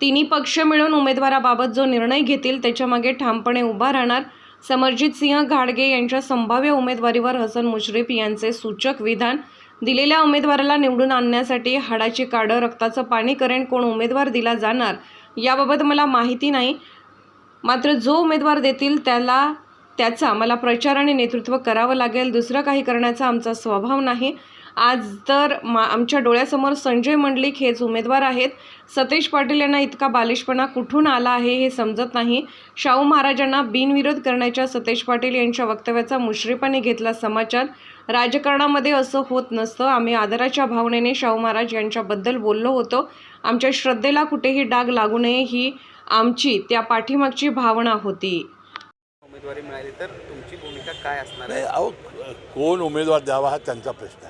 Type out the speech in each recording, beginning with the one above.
तिन्ही पक्ष मिळून उमेदवाराबाबत जो निर्णय घेतील त्याच्यामागे ठामपणे उभा राहणार. समरजित सिंह घाडगे यांच्या संभाव्य उमेदवारीवर हसन मुश्रीफ यांचे सूचक विधान. दिलेल्या उमेदवाराला निवडून आणण्यासाठी हाडाची काडं रक्ताचं पाणी करेन कोण उमेदवार दिला जाणार याबाबत मला माहिती नाही. मात्र जो उमेदवार देतील त्याला त्याचा मला प्रचार आणि नेतृत्व करावं लागेल. दुसरं काही करण्याचा आमचा स्वभाव नाही. आज तर मा आमच्या डोळ्यासमोर संजय मंडलिक हेच उमेदवार आहेत. सतेज पाटील यांना इतका बालिशपणा कुठून आला आहे हे समजत नाही. शाहू महाराजांना बिनविरोध करण्याच्या सतेज पाटील यांच्या वक्तव्याचा मुश्रीफाने घेतला समाचार. राजकारणामध्ये असं होत नसतं. आम्ही आदराच्या भावनेने शाहू महाराज यांच्याबद्दल बोललो होतो. आमच्या श्रद्धेला कुठेही डाग लागू नये ही आमची त्या पाठीमागची भावना होती. उमेदवारी मिळाली तर तुमची भूमिका काय असणार आहे? अहो कोण उमेदवार द्यावा हा त्यांचा प्रश्न आहे.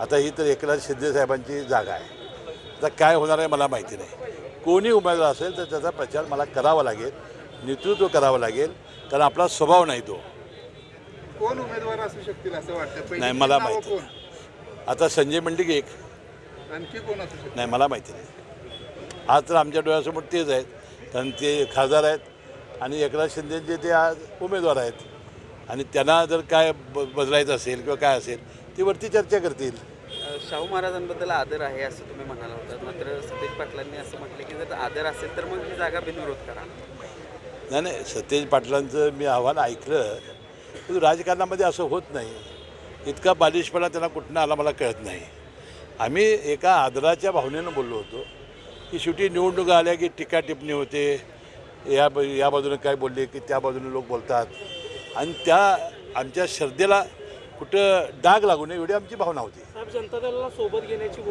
आता ही तर एकनाथ शिंदे साहेबांची जागा आहे. आता काय होणार आहे मला माहिती नाही. कोणी उमेदवार असेल तर त्याचा प्रचार मला करावा लागेल नेतृत्व करावं लागेल कारण आपला स्वभाव नाही तो. कोण उमेदवार असू शकतील असं वाटतं? नाही मला माहिती नाही. आता संजय मंडिक एक. आणखी कोण असू नाही मला माहिती नाही. आज तर आमच्या डोळ्यासमोर तेच आहेत कारण ते खासदार आहेत आणि एकनाथ शिंदेचे ते आज उमेदवार आहेत. आणि त्यांना जर काय ब बदलायचं असेल किंवा काय असेल ते वरती चर्चा करतील. शाहू महाराजांबद्दल आदर आहे असं तुम्ही म्हणाला होता. मात्र सतेज पाटलांनी असं म्हटलं की जर आदर असेल तर मग ही जागा बिनविरोध करा. नाही नाही सतेज पाटलांचं मी आव्हान ऐकलं पण राजकारणामध्ये असं होत नाही. इतका बालिशपणा त्यांना कुठनं आला मला कळत नाही. आम्ही एका आदराच्या भावनेनं बोललो होतो की शेवटी निवडणुका आल्या की टीका टिप्पणी होते या या बाजूने काय बोलले की त्या बाजूने लोक बोलतात. आणि त्या आमच्या श्रद्धेला कुठं डाग लागू नये एवढी आमची भावना होती. साहेब जनता दलाला सोबत घेण्याची